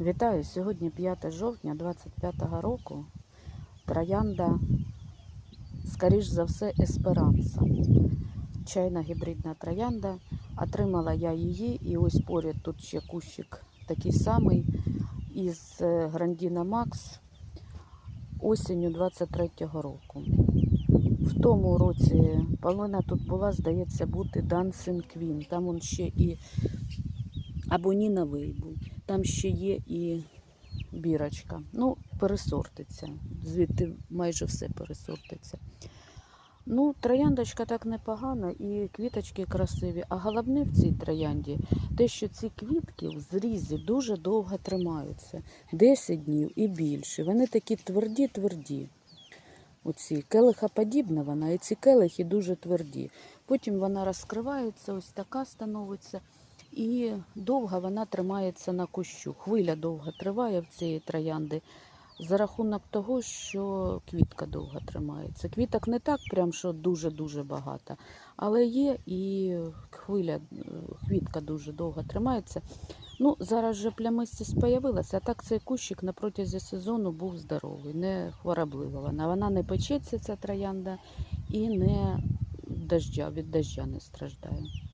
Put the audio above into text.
Вітаю! Сьогодні 5 жовтня 25-го року. Троянда, скоріш за все, есперанса. Чайна гібридна троянда. Отримала я її, і ось поряд тут ще кущик такий самий із е, Грандіна Макс осінню 23-го року. В тому році повинна тут була, здається, бути Dancing Queen. Там он ще і або Ніна Вейбуль. Там ще є і бірочка. Ну, пересортиться. Звідти майже все пересортиться. Ну, трояндочка так непогана і квіточки красиві. А головне в цій троянді те, що ці квітки в зрізі дуже довго тримаються. 10 днів і більше. Вони такі тверді-тверді. Оці келихоподібна вона, і ці келихи дуже тверді. Потім вона розкривається, ось така становиться. І довго вона тримається на кущу. Хвиля довго триває в цієї троянди за рахунок того, що квітка довго тримається. Квіток не так, прям що дуже-дуже багато, але є і хвиля, е, квітка дуже довго тримається. Ну, зараз же плямистість появилася, а так цей кущик на протязі сезону був здоровий, не хвороблива вона. Вона не печеться, ця троянда, і не дождя, від дождя не страждає.